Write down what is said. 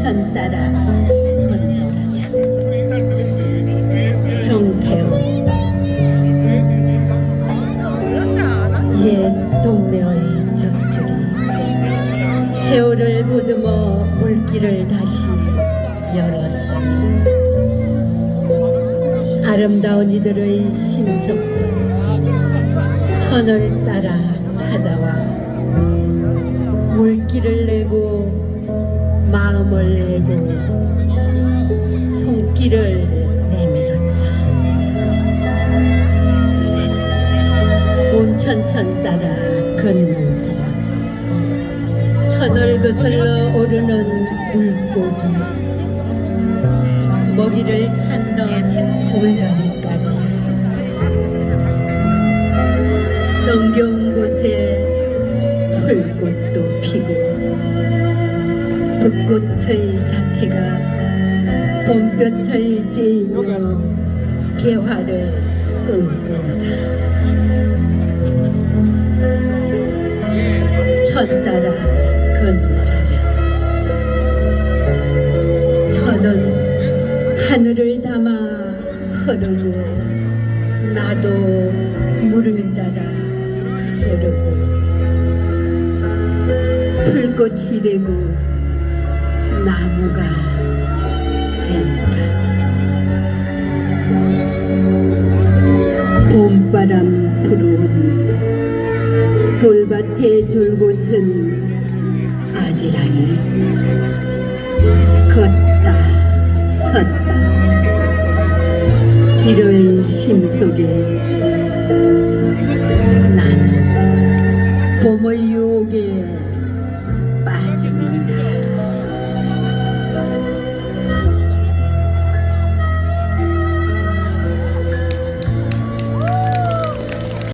천 따라 건너라면 정태훈 옛 동네의 적들이 세월을 보듬어 물길을 다시 열어서 아름다운 이들의 심성도 천을 따라 찾아와 물길을 내고 마음을 내고 손길을 내밀었다. 온천천 따라 걷는 사람. 천을 거슬러 오르는 물고기. 먹이를 찾던 올가리까지. 정겨 벚꽃의 자태가 봄볕을 쬐이며 개화를 끈끈다. 천 따라 건너라면 천은 하늘을 담아 흐르고 나도 물을 따라 흐르고 풀꽃이 되고 나무가 된다. 봄바람 불어오니 돌밭의 졸곳은 아지랑이 걷다 섰다. 길의 심속에